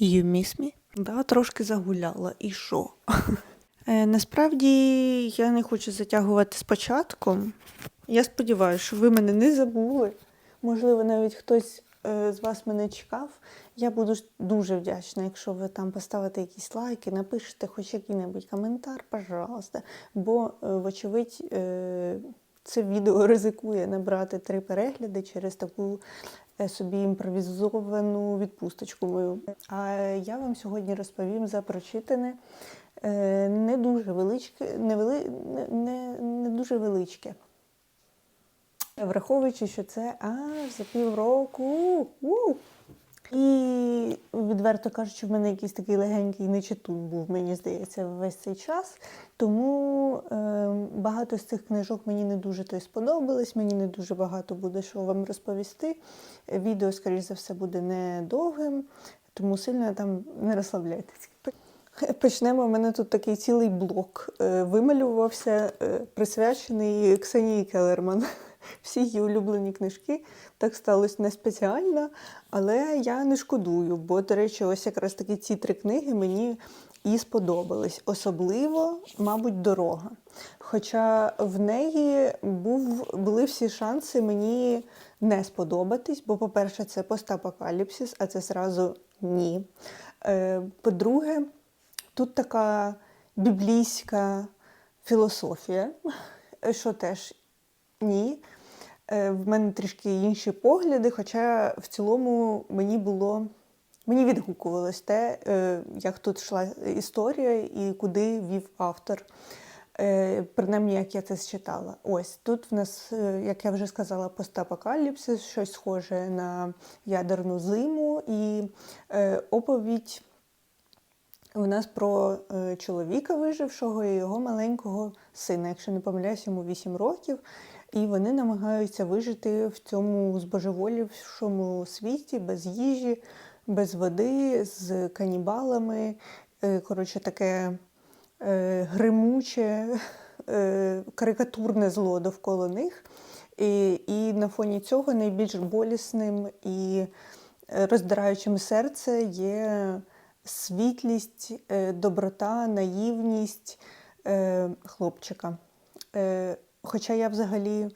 You miss me? Да, трошки загуляла. І що? Е, насправді я не хочу затягувати з початком. Я сподіваюся, що ви мене не забули. Можливо, навіть хтось е, з вас мене чекав. Я буду дуже вдячна, якщо ви там поставите якісь лайки, напишете хоч який-небудь коментар, пожалуйста. Бо, е, вочевидь, е, це відео ризикує набрати три перегляди через таку собі імпровізовану відпусточку мою. А я вам сьогодні розповім за прочитане е, не дуже величке, не, вели, не, не, дуже величке. Враховуючи, що це аж за півроку. У! Відверто кажучи, в мене якийсь такий легенький нечитун був, мені здається, весь цей час. Тому е, багато з цих книжок мені не дуже то й сподобались, мені не дуже багато буде що вам розповісти. Відео, скоріш за все, буде недовгим, тому сильно там не розслабляйтесь. Почнемо. У мене тут такий цілий блок е, вималювався, е, присвячений Ксенії Келерман. Всі її улюблені книжки. Так сталося не спеціально, але я не шкодую, бо, до речі, ось якраз таки ці три книги мені і сподобались. Особливо, мабуть, дорога. Хоча в неї був, були всі шанси мені не сподобатись, бо, по-перше, це постапокаліпсис, а це зразу ні. Е, По-друге, тут така біблійська філософія, що теж ні. Е, В мене трішки інші погляди, хоча в цілому мені було. Мені відгукувалось те, е, як тут йшла історія і куди вів автор. Е, Принаймні, як я це считала. Ось тут в нас, як я вже сказала, постапокаліпсис, щось схоже на ядерну зиму і оповідь у нас про чоловіка вижившого і його маленького сина, якщо не помиляюсь, йому 8 років. І вони намагаються вижити в цьому збожеволівшому світі без їжі, без води, з канібалами. Е, Коротше, таке е, гримуче, е, карикатурне зло довкола них. І, і на фоні цього найбільш болісним і роздираючим серце є світлість, доброта, наївність хлопчика. Хоча я взагалі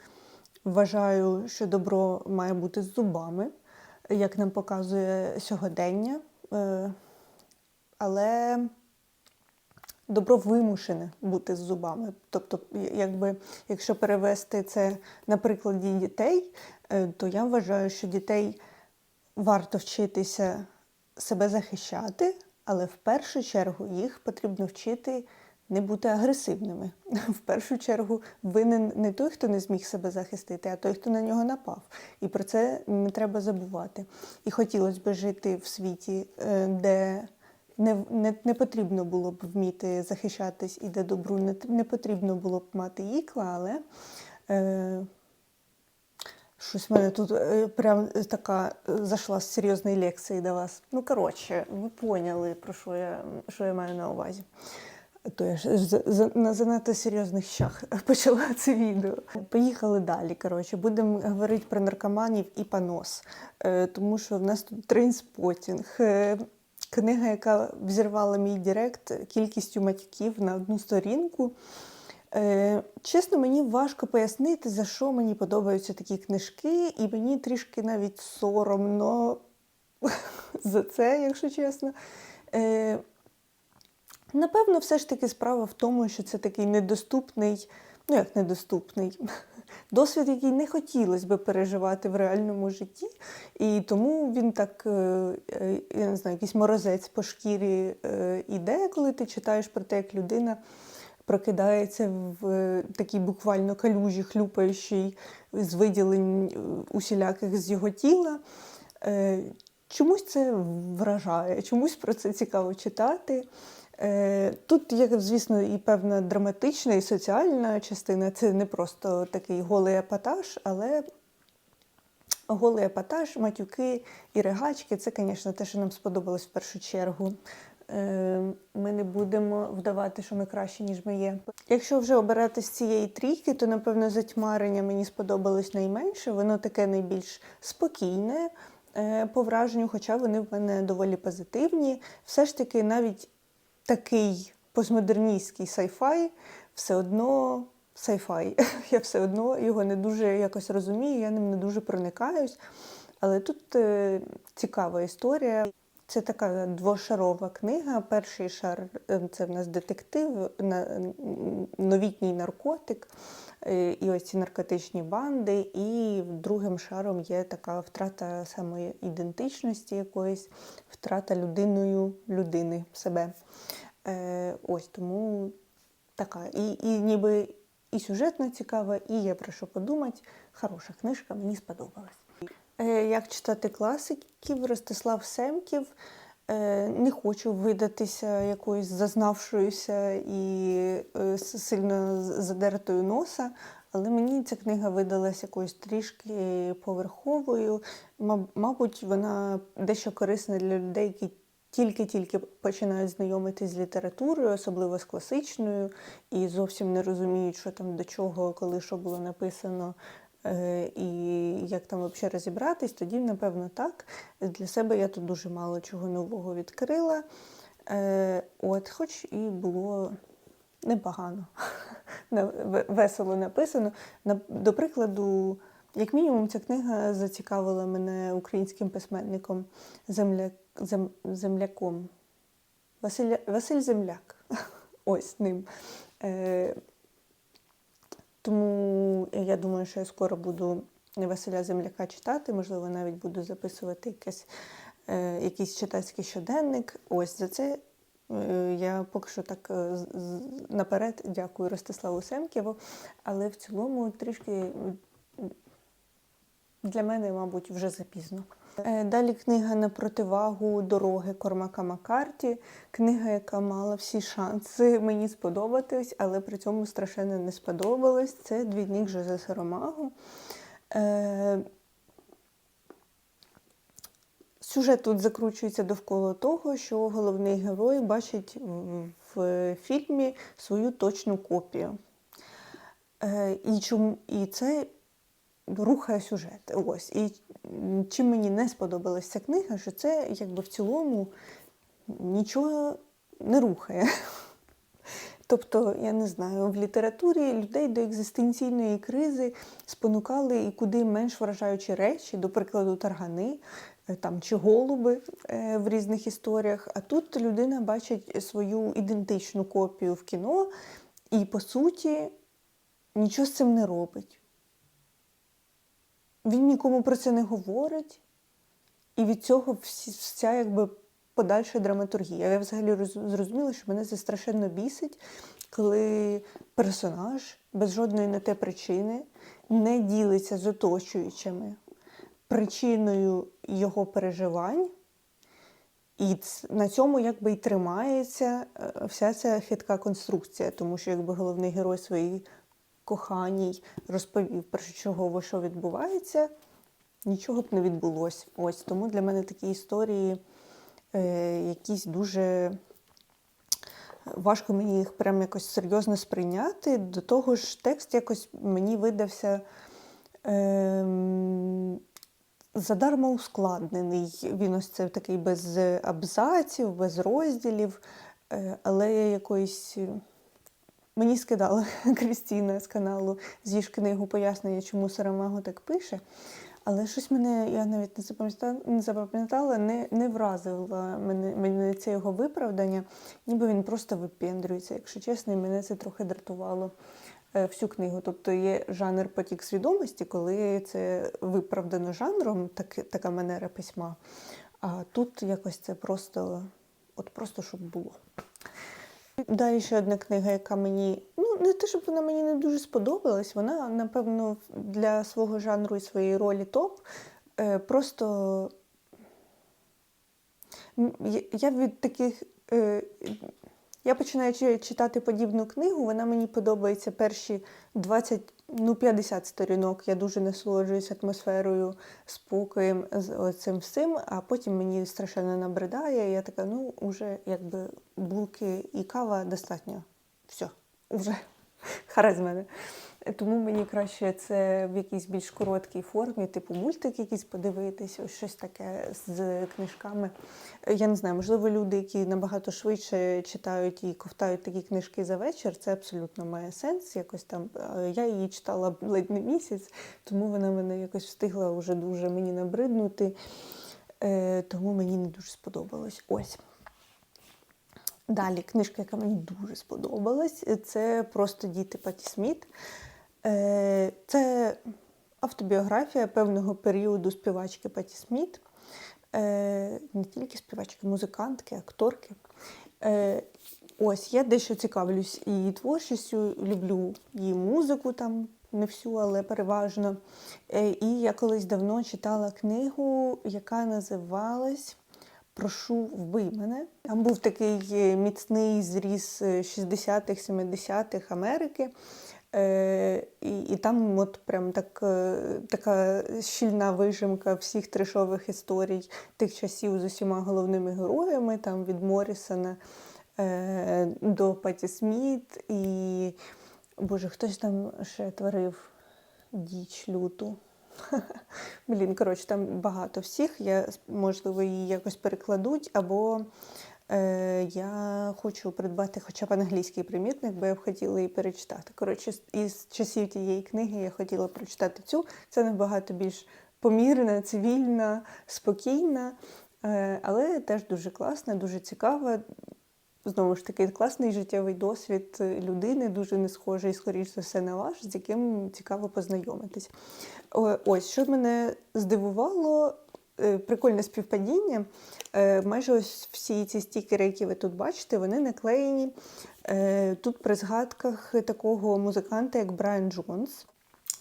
вважаю, що добро має бути з зубами, як нам показує сьогодення. Е, Але добро вимушене бути з зубами. Тобто, якби, якщо перевести це на прикладі дітей, е, то я вважаю, що дітей варто вчитися себе захищати, але в першу чергу їх потрібно вчити не бути агресивними. В першу чергу винен не той, хто не зміг себе захистити, а той, хто на нього напав. І про це не треба забувати. І хотілося б жити в світі, е, де не, не, не потрібно було б вміти захищатись і де добру не, не потрібно було б мати ікла, але. Е, Щось в мене тут е, прям така е, зайшла з серйозної лекції до вас. Ну, коротше, ви поняли, про що я, що я маю на увазі. То я ж на занадто серйозних щах почала це відео. Поїхали далі. Коротше, будемо говорити про наркоманів і понос. Е, Тому що в нас тут трейнспотінг. Е, Книга, яка взірвала мій директ кількістю матюків на одну сторінку. Е, чесно, мені важко пояснити, за що мені подобаються такі книжки, і мені трішки навіть соромно за це, якщо чесно. Напевно, все ж таки справа в тому, що це такий недоступний, ну як недоступний, досвід, який не хотілося би переживати в реальному житті. І тому він так, е, е, я не знаю, якийсь морозець по шкірі е, іде, коли ти читаєш про те, як людина прокидається в такій буквально калюжі, хлюпаючій з виділень усіляких з його тіла. Чомусь це вражає, чомусь про це цікаво читати. Е, Тут є, звісно, і певна драматична і соціальна частина. Це не просто такий голий епатаж, але голий епатаж, матюки і ригачки це, звісно, те, що нам сподобалось в першу чергу. Е, Ми не будемо вдавати, що ми кращі, ніж ми є. Якщо вже обирати з цієї трійки, то напевно затьмарення мені сподобалось найменше. Воно таке найбільш спокійне, е, по враженню, хоча вони в мене доволі позитивні. Все ж таки, навіть такий постмодерністський сайфай все одно сайфай. Я все одно його не дуже якось розумію, я ним не дуже проникаюсь. Але тут е, цікава історія. Це така двошарова книга. Перший шар е, це в нас детектив, новітній наркотик, е, і ось ці наркотичні банди. І другим шаром є така втрата самої ідентичності якоїсь, втрата людиною людини себе. Е, ось тому така. І, і ніби і сюжетно цікава, і є про що подумати. Хороша книжка, мені сподобалась. Е, Як читати класиків, Ростислав Семків. Е, Не хочу видатися якоюсь зазнавшоюся і е, сильно задертою носа, але мені ця книга видалась якоюсь трішки поверховою. Мабуть, вона дещо корисна для людей, які тільки-тільки починають знайомитись з літературою, особливо з класичною, і зовсім не розуміють, що там до чого, коли що було написано. Е, І як там взагалі розібратись, тоді, напевно, так. Для себе я тут дуже мало чого нового відкрила. Е, От, хоч і було непогано, весело написано. До прикладу, як мінімум, ця книга зацікавила мене українським письменником земля, зем, земляком. Василя, Василь Земляк. Ось ним. Е, тому я думаю, що я скоро буду Василя Земляка читати, можливо, навіть буду записувати якесь, е, якийсь читацький щоденник. Ось за це е, я поки що так е, наперед дякую Ростиславу Семківу, але в цілому трішки для мене, мабуть, вже запізно. Е, Далі книга на противагу дороги Кормака Маккарті. Книга, яка мала всі шанси мені сподобатись, але при цьому страшенно не сподобалась. Це двійник Жозе Саромагу. Е, Сюжет тут закручується довкола того, що головний герой бачить в- в фільмі свою точну копію. Е, І, чому, і це рухає сюжет. Ось. І чим мені не сподобалася ця книга, що це якби в цілому нічого не рухає. Тобто, я не знаю, в літературі людей до екзистенційної кризи спонукали і куди менш вражаючі речі, до прикладу, таргани е, там, чи голуби е, в різних історіях. А тут людина бачить свою ідентичну копію в кіно і, по суті, нічого з цим не робить. Він нікому про це не говорить, і від цього вся якби подальша драматургія. Я взагалі зрозуміла, що мене це страшенно бісить, коли персонаж без жодної на те причини не ділиться з оточуючими причиною його переживань. І на цьому якби і тримається е, вся ця хитка конструкція, тому що якби головний герой своїй коханій розповів першочергово, що відбувається, нічого б не відбулося. Ось тому для мене такі історії е, якісь дуже важко мені їх прям якось серйозно сприйняти. До того ж, текст якось мені видався. Ем, задарма ускладнений. Він ось це такий без абзаців, без розділів, е, але якоїсь. Мені скидала Крістіна з каналу з'їж книгу пояснення, чому Сарамаго так пише. Але щось мене, я навіть не запам'ятала, не, запам'ятала, не, не вразило мене, мене це його виправдання, ніби він просто випендрюється, якщо чесно, і мене це трохи дратувало е, всю книгу. Тобто є жанр потік свідомості, коли це виправдано жанром, так, така манера письма. А тут якось це просто, от просто щоб було. Далі ще одна книга, яка мені, ну не те, щоб вона мені не дуже сподобалась, вона, напевно, для свого жанру і своєї ролі топ. Е, просто я- від таких. Е, я починаю читати подібну книгу, вона мені подобається перші 20, ну 50 сторінок. Я дуже насолоджуюсь атмосферою, спокоєм з цим всім, а потім мені страшенно набридає. і Я така, ну, вже якби булки і кава достатньо. Все, вже Хара з мене. Тому мені краще це в якійсь більш короткій формі, типу мультик якийсь подивитись, ось щось таке з книжками. Я не знаю, можливо, люди, які набагато швидше читають і ковтають такі книжки за вечір, це абсолютно має сенс. Якось там Е, я її читала ледь не місяць, тому вона мене якось встигла вже дуже мені набриднути. Е, Тому мені не дуже сподобалось. Ось. Далі книжка, яка мені дуже сподобалась, це просто діти Паті Сміт. Е, Це автобіографія певного періоду співачки Паті Сміт. Е, Не тільки співачки, музикантки, акторки. Е, Ось я дещо цікавлюсь її творчістю, люблю її музику там, не всю, але переважно. І я колись давно читала книгу, яка називалась Прошу вбий мене. Там був такий міцний зріз е, 60-х, 70-х Америки. Е, і, і там от прям так, е, така щільна вижимка всіх трешових історій тих часів з усіма головними героями, там від Морісона е, до Паті Сміт. І Боже, хтось там ще творив діч люту. Блін, коротше, там багато всіх. Я, можливо, її якось перекладуть, або я хочу придбати хоча б англійський примірник, бо я б хотіла її перечитати. Коротше, із часів тієї книги я хотіла прочитати цю. Це набагато більш помірна, цивільна, спокійна, е, але теж дуже класна, дуже цікава. Знову ж таки, класний життєвий досвід людини, дуже не схожий, скоріш за все, на ваш, з яким цікаво познайомитись. Ось, що мене здивувало, е, прикольне співпадіння. Е, Майже ось всі ці стікери, які ви тут бачите, вони наклеєні е, тут при згадках такого музиканта, як Брайан Джонс.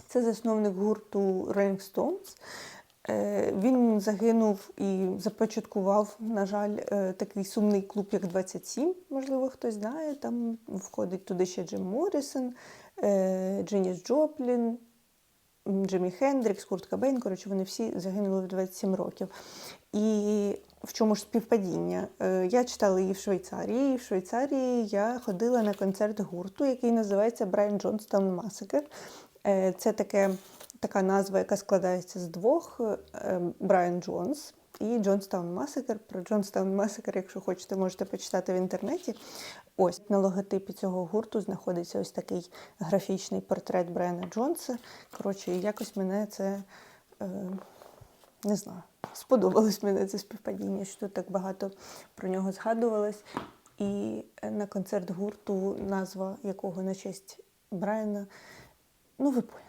Це засновник гурту Rolling Stones. Е, Він загинув і започаткував, на жаль, е, такий сумний клуб, як 27, можливо, хтось знає. Там входить туди ще Джим Моррісон, е, Дженіс Джоплін, м, Джиммі Хендрікс, Курт Кабейн, Коротше, вони всі загинули в 27 років. І в чому ж співпадіння? Е, Я читала її в Швейцарії. І в Швейцарії я ходила на концерт гурту, який називається Брайан Джонстон Масакер. Е, Це таке, така назва, яка складається з двох: е, Брайан Джонс і Джонстаун Масакер. Про Джонстаун Масакер, якщо хочете, можете почитати в інтернеті. Ось на логотипі цього гурту знаходиться ось такий графічний портрет Брайана Джонса. Коротше, якось мене це. Е, не знаю, сподобалось мене це співпадіння, що тут так багато про нього згадувалось. І на концерт гурту, назва якого на честь Брайана. Ну, ви поняли.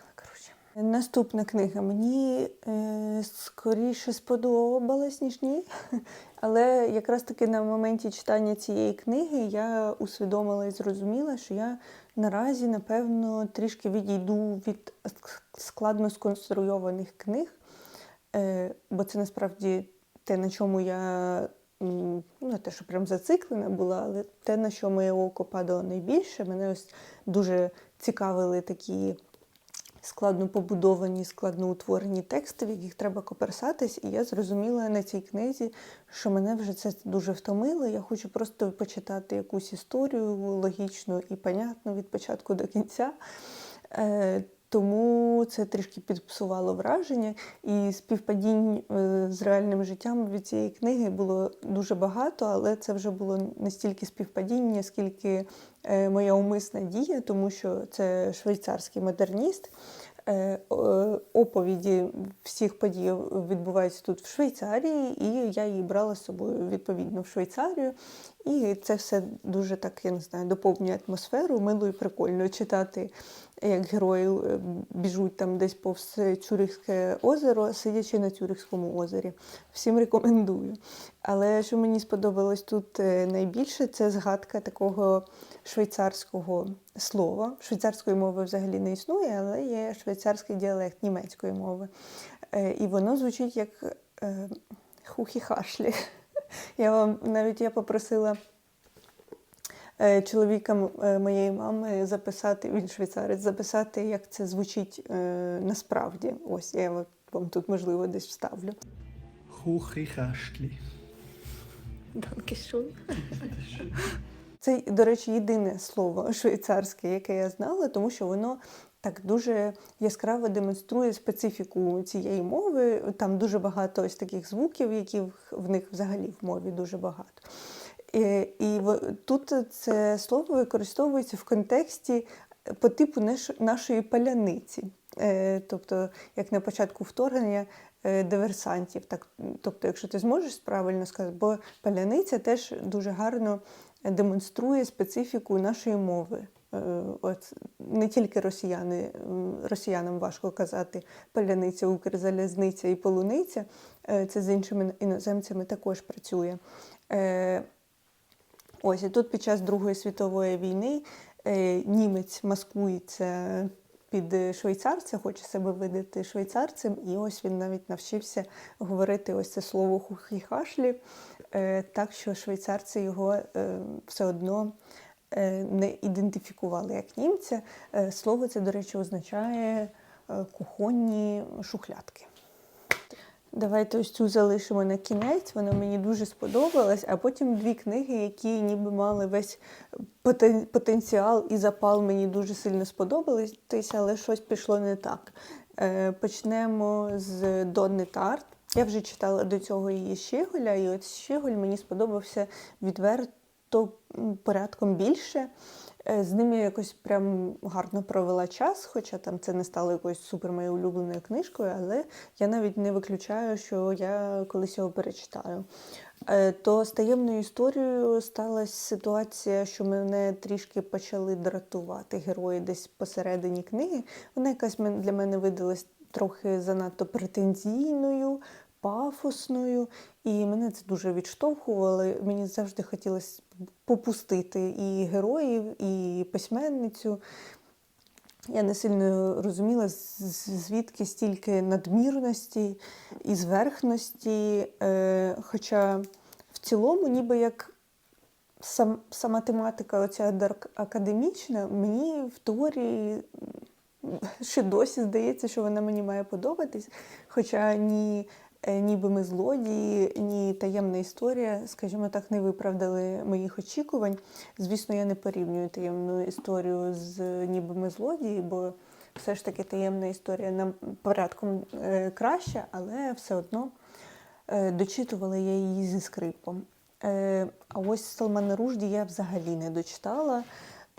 Наступна книга мені е, скоріше сподобалась, ніж ні. Але якраз таки на моменті читання цієї книги я усвідомила і зрозуміла, що я наразі, напевно, трішки відійду від складно сконструйованих книг. Е, бо це насправді те, на чому я ну, не те, що прям зациклена була, але те, на що моє око падало найбільше, мене ось дуже цікавили такі складно побудовані, складно утворені тексти, в яких треба коперсатись. І я зрозуміла на цій книзі, що мене вже це дуже втомило. Я хочу просто почитати якусь історію логічну і понятну від початку до кінця. Тому це трішки підпсувало враження, і співпадінь е, з реальним життям від цієї книги було дуже багато, але це вже було не стільки співпадіння, скільки е, моя умисна дія, тому що це швейцарський модерніст. Е, Оповіді всіх подій відбуваються тут в Швейцарії, і я її брала з собою відповідно в Швейцарію. І це все дуже так, я не знаю, доповнює атмосферу, мило і прикольно читати, як герої е, біжуть там десь повз Цюрихське озеро, сидячи на Цюрихському озері. Всім рекомендую. Але що мені сподобалось тут е, найбільше, це згадка такого швейцарського слова. Швейцарської мови взагалі не існує, але є швейцарський діалект німецької мови. Е, І воно звучить як е, хухі-хашлі. Я вам навіть я попросила е, чоловіка моєї мами записати, він швейцарець, записати, як це звучить е, насправді. Ось я вам тут, можливо, десь вставлю. Hochrichastli. Данкішун. Це, до речі, єдине слово швейцарське, яке я знала, тому що воно так дуже яскраво демонструє специфіку цієї мови. Там дуже багато ось таких звуків, які в- них взагалі в мові дуже багато. І, і тут це слово використовується в контексті по типу нашої паляниці. Е, Тобто, як на початку вторгнення е, диверсантів. Так, тобто, якщо ти зможеш правильно сказати, бо паляниця теж дуже гарно демонструє специфіку нашої мови. Е, От не тільки росіяни, росіянам важко казати паляниця, укрзалізниця і полуниця. Е, Це з іншими іноземцями також працює. Е, Ось і тут під час Другої світової війни німець маскується під е, швейцарця, хоче себе видати швейцарцем, і ось він навіть навчився говорити ось це слово хухі-хашлі, е, так що швейцарці його е, все одно не ідентифікували як німця. Слово це, до речі, означає кухонні шухлядки. Давайте ось цю залишимо на кінець. Вона мені дуже сподобалась. А потім дві книги, які ніби мали весь потенціал і запал, мені дуже сильно сподобались, але щось пішло не так. Е, Почнемо з Донни Тарт. Я вже читала до цього її Щеголя, і от Щеголь мені сподобався відверто порядком більше. Е, З ним я якось прям гарно провела час, хоча там це не стало якоюсь супер моєю улюбленою книжкою, але я навіть не виключаю, що я колись його перечитаю. Е, То з таємною історією сталася ситуація, що мене трішки почали дратувати герої десь посередині книги. Вона якась для мене видалась трохи занадто претензійною, пафосною, і мене це дуже відштовхувало. Мені завжди хотілося попустити і героїв, і письменницю. Я не сильно розуміла, звідки стільки надмірності і зверхності. Е, хоча в цілому, ніби як сам, сама тематика оця дарк- академічна, мені в теорії ще досі здається, що вона мені має подобатись. Хоча ні, ніби ми злодії, ні таємна історія, скажімо так, не виправдали моїх очікувань. Звісно, я не порівнюю таємну історію з ніби ми злодії, бо все ж таки таємна історія нам порядком е, краща, але все одно е, дочитувала я її зі скрипом. Е, а ось Салмана Ружді я взагалі не дочитала.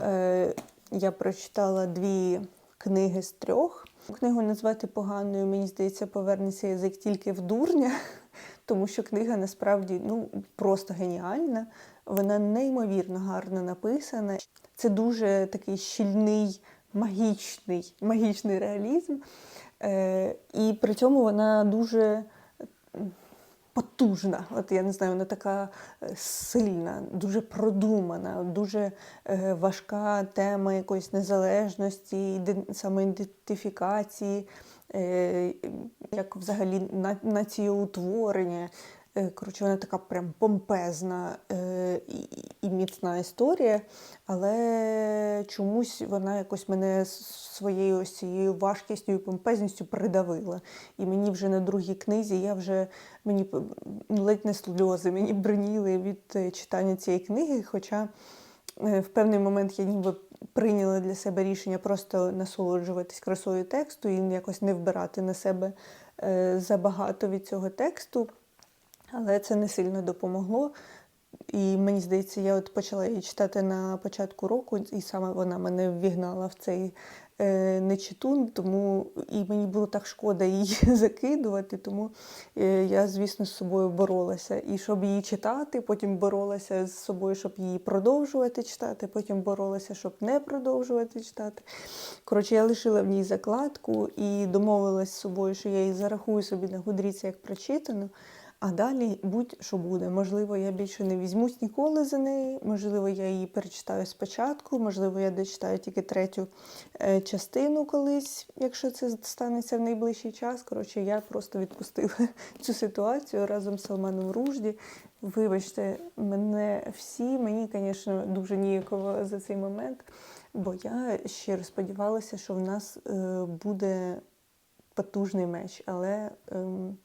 Е, я прочитала дві книги з трьох. Книгу назвати поганою, мені здається, повернеться язик тільки в дурня, тому що книга насправді ну, просто геніальна. Вона неймовірно гарно написана. Це дуже такий щільний, магічний, магічний реалізм. Е, і при цьому вона дуже потужна. От я не знаю, вона така е, сильна, дуже продумана, дуже е, важка тема якоїсь незалежності, іде- самоідентифікації, е, як взагалі на- націоутворення. Е, Коротше, вона така прям помпезна е, і, міцна історія, але чомусь вона якось мене своєю ось цією важкістю і помпезністю придавила. І мені вже на другій книзі я вже мені ледь не сльози мені бриніли від е, читання цієї книги. Хоча в певний момент я ніби прийняла для себе рішення просто насолоджуватись красою тексту і якось не вбирати на себе забагато від цього тексту. Але це не сильно допомогло. І мені здається, я от почала її читати на початку року, і саме вона мене ввігнала в цей е, нечитун, тому і мені було так шкода її закидувати, тому е, я, звісно, з собою боролася. І щоб її читати, потім боролася з собою, щоб її продовжувати читати, потім боролася, щоб не продовжувати читати. Коротше, я лишила в ній закладку і домовилась з собою, що я її зарахую собі на гудріці як прочитану. А далі будь-що буде. Можливо, я більше не візьмусь ніколи за неї. Можливо, я її перечитаю спочатку, можливо, я дочитаю тільки третю е, частину колись, якщо це станеться в найближчий час. Коротше, я просто відпустила цю ситуацію разом з Салманом Ружді. Вибачте, мене всі, мені, звісно, дуже ніяково за цей момент, бо я щиро сподівалася, що в нас е, буде потужний меч, але. ем,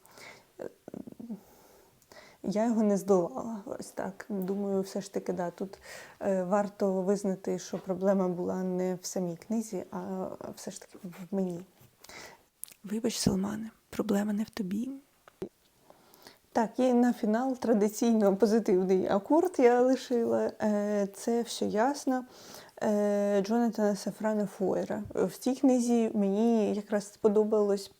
я його не здолала. Ось так. Думаю, все ж таки, да, тут е, варто визнати, що проблема була не в самій книзі, а все ж таки в мені. Вибач, Салмане, проблема не в тобі. Так, і на фінал традиційно позитивний акорд я лишила. Е, Це все ясно. Е, Джонатана Сафрана Фойера. В цій книзі мені якраз сподобалось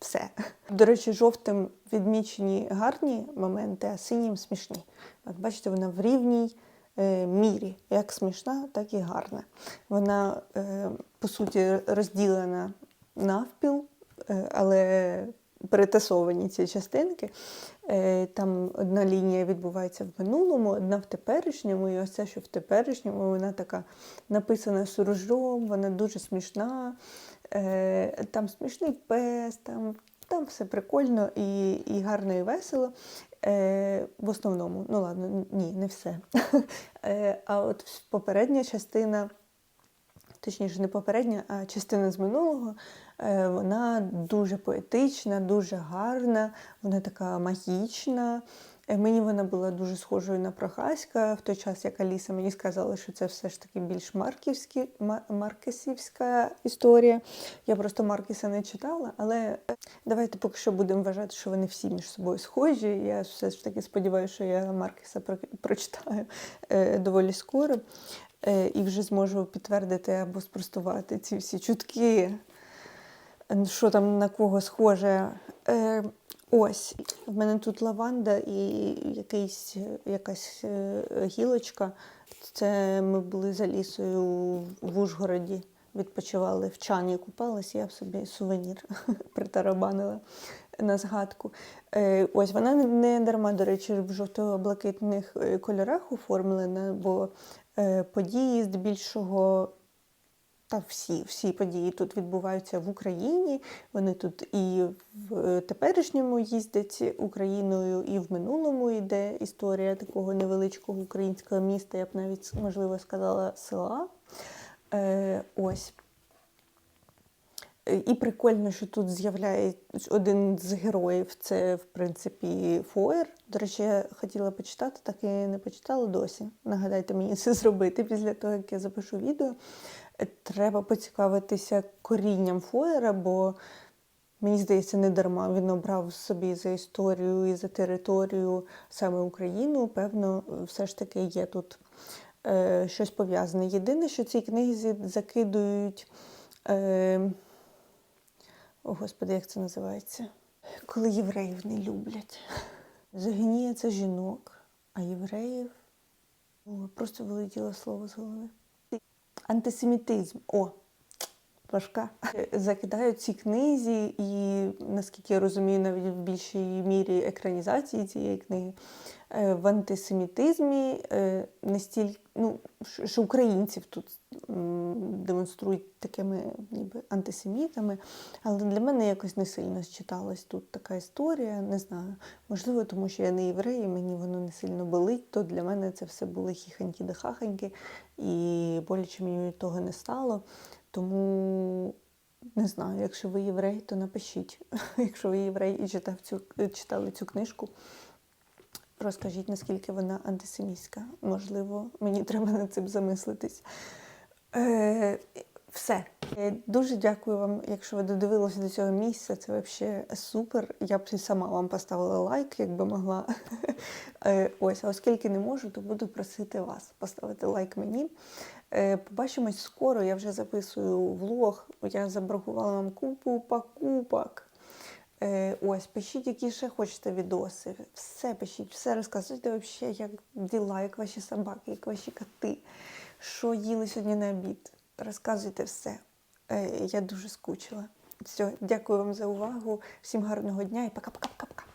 все. До речі, жовтим відмічені гарні моменти, а синім смішні. От бачите, вона в рівній е, мірі, як смішна, так і гарна. Вона, е, по суті, розділена навпіл, е, але перетасовані ці частинки. Е, Там одна лінія відбувається в минулому, одна в теперішньому, і ось це, що в теперішньому, вона така написана суржом, вона дуже смішна. Е, Там смішний пес, там, там все прикольно і, і гарно, і весело. Е, В основному, ну ладно, ні, не все. Е, А от попередня частина точніше, не попередня, а частина з минулого, е, вона дуже поетична, дуже гарна, вона така магічна. Е, Мені вона була дуже схожою на Прохаська, в той час, як Аліса мені сказала, що це все ж таки більш марківські, маркесівська історія. Я просто Маркіса не читала, але е, давайте поки що будемо вважати, що вони всі між собою схожі. Я все ж таки сподіваюся, що я Маркіса про- прочитаю е, доволі скоро і вже зможу підтвердити або спростувати ці всі чутки, що там на кого схоже. Ось, в мене тут лаванда і якийсь, якась е, гілочка. Це ми були за лісою в Ужгороді, відпочивали в чані, купалась, я б собі сувенір притарабанила на згадку. Е, Ось вона не- дарма, до речі, в жовто-блакитних е, кольорах оформлена, бо події здебільшого та всі, всі події тут відбуваються в Україні. Вони тут і в е, теперішньому їздять Україною, і в минулому йде історія такого невеличкого українського міста, я б навіть можливо сказала села. Е, ось. Е, І прикольно, що тут з'являється один з героїв, це, в принципі, Фоєр. До речі, я хотіла почитати, так і не почитала досі. Нагадайте мені це зробити після того, як я запишу відео. Треба поцікавитися корінням Фоєра, бо мені здається, не дарма він обрав собі за історію і за територію саме Україну. Певно, все ж таки є тут е, щось пов'язане. Єдине, що ці книги закидують. Е, о, Господи, як це називається? Коли євреїв не люблять. Загинія це жінок, а євреїв О, просто вилетіло слово з голови. Антисемітизм. О, важка. Закидають ці книзі, і наскільки я розумію, навіть в більшій мірі екранізації цієї книги е, в антисемітизмі не стільки, ну, що- українців тут демонструють такими ніби антисемітами, але для мене якось не сильно считалась тут така історія. Не знаю. Можливо, тому що я не єврей, і мені воно не сильно болить, то для мене це все були хіханьки да хаханьки, і боляче мені того не стало. Тому не знаю, якщо ви єврей, то напишіть. Якщо ви єврей і читав цю, читали цю книжку, розкажіть, наскільки вона антисемітська. Можливо, мені треба над цим замислитись. Е, все. Дуже дякую вам, якщо ви додивилися до цього місця. Це взагалі супер. Я б сама вам поставила лайк, якби могла. Е, Ось, а оскільки не можу, то буду просити вас поставити лайк мені. Е, Побачимось скоро. Я вже записую влог. Я забракувала вам купу покупок. Е, ось, пишіть, які ще хочете відоси. Все пишіть, все розказуйте як діла, як ваші собаки, як ваші коти, що їли сьогодні на обід. Розказуйте все. Е, я дуже скучила. Все, дякую вам за увагу. Всім гарного дня і пока-пока-пока-пока.